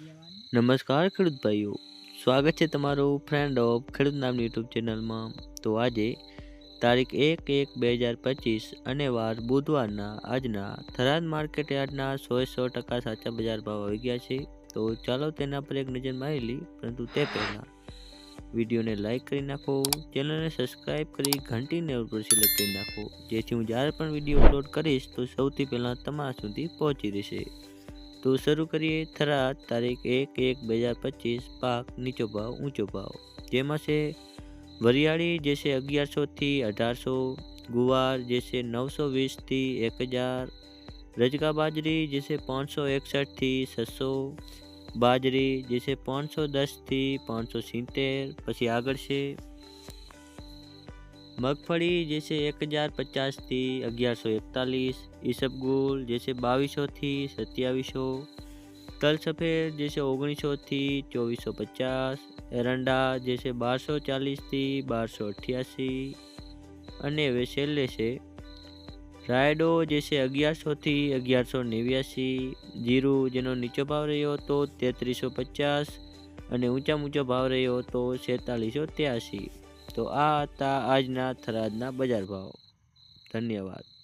નમસ્કાર ખેડૂત ભાઈઓ. સ્વાગત છે તમારું ફ્રેન્ડ ઓફ ખેડૂત નામની યુટ્યુબ ચેનલમાં. તો આજે તારીખ એક એક બે હજાર પચીસ અને વાર બુધવારના આજના થરાદ માર્કેટ યાર્ડના સો સો ટકા સાચા બજાર ભાવ આવી ગયા છે. તો ચાલો તેના પર એક નજર મારી પરંતુ તે પહેલાં વિડીયોને લાઇક કરી નાખો, ચેનલને સબસ્ક્રાઈબ કરી ઘંટીને ઉપર સિલેક્ટ કરી નાખો. જેથી હું જ્યારે પણ વીડિયો અપલોડ કરીશ, તો સૌથી પહેલાં તમારા સુધી પહોંચી રહેશે. તો શરૂ કરીએ. થરાદ, તારીખ એક એક બે હજાર પચીસ, પાક નીચો ભાવ, ઊંચો ભાવ. જેમાં છે વરિયાળી, જે છે અગિયારસોથી અઢારસો. ગુવાર, જે છે નવસો વીસથી એક હજાર. રજકા બાજરી, જે છે પાંચસો એકસઠથી છસો. બાજરી, જે છે પાંચસો દસથી પાંચસો સિત્તેર. પછી આગળ છે મગફળી જે છે એક હજાર પચાસથી અગિયારસો એકતાલીસ ઈસબગુલ જે છે બાવીસોથી સત્યાવીસો તલ સફેદ જે છે ઓગણીસોથી ચોવીસો પચાસ એરંડા જે છે બારસો ચાલીસથી બારસો અઠ્યાસી અને હવે છેલ્લે છે રાયડો જે છે અગિયારસોથી અગિયારસો નેવ્યાસી જીરું જેનો નીચો ભાવ રહ્યો હતો તેત્રીસો પચાસ અને ઊંચા ઊંચો ભાવ રહ્યો હતો છેતાલીસો ત્યાસી તો આ હતા આજના થરાદના બજાર ભાવ. ધન્યવાદ.